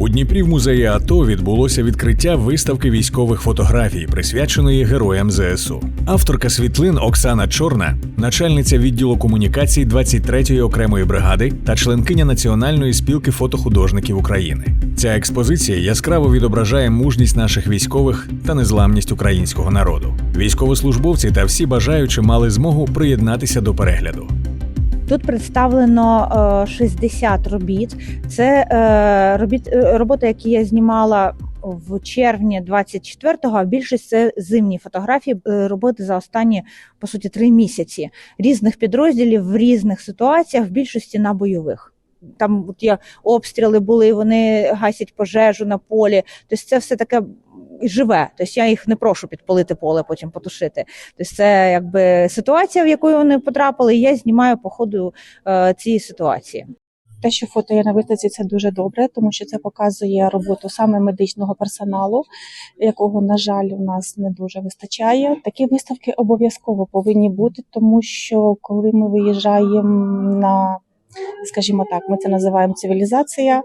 У Дніпрі в музеї АТО відбулося відкриття виставки військових фотографій, присвяченої героям ЗСУ. Авторка світлин Оксана Чорна, начальниця відділу комунікацій 23-ї окремої бригади та членкиня Національної спілки фотохудожників України. Ця експозиція яскраво відображає мужність наших військових та незламність українського народу. Військовослужбовці та всі бажаючі мали змогу приєднатися до перегляду. Тут представлено е, 60 робіт. Це е, робіт, е, роботи, які я знімала в червні 24-го, а більшість це зимні фотографії, е, роботи за останні по суті три місяці різних підрозділів в різних ситуаціях, в більшості на бойових. Там от є обстріли були, вони гасять пожежу на полі. Тобто це все таке живе. Тобто я їх не прошу підпалити поле, потім потушити. Тобто це якби ситуація, в яку вони потрапили, і я знімаю по ходу е, цієї ситуації. Те, що фото є на виставці, це дуже добре, тому що це показує роботу саме медичного персоналу, якого, на жаль, у нас не дуже вистачає. Такі виставки обов'язково повинні бути, тому що коли ми виїжджаємо на, скажімо так, ми це називаємо цивілізація,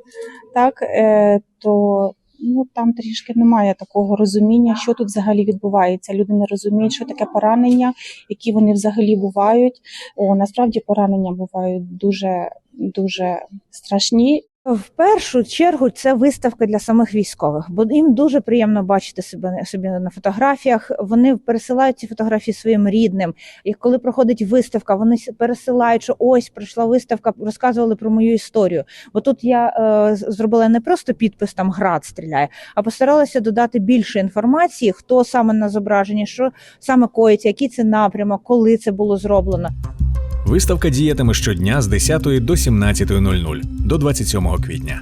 так е, то ну там трішки немає такого розуміння, що тут взагалі відбувається. Люди не розуміють, що таке поранення, які вони взагалі бувають. О, насправді поранення бувають дуже дуже страшні. В першу чергу це виставка для самих військових, бо їм дуже приємно бачити себе собі на фотографіях. Вони пересилають ці фотографії своїм рідним. І коли проходить виставка, вони пересилають, що ось прийшла виставка, розказували про мою історію. Бо тут я е, зробила не просто підпис там град стріляє, а постаралася додати більше інформації, хто саме на зображенні, що саме коїться, який це напрямок, коли це було зроблено. Виставка діятиме щодня з 10 до 17.00 до 27 квітня.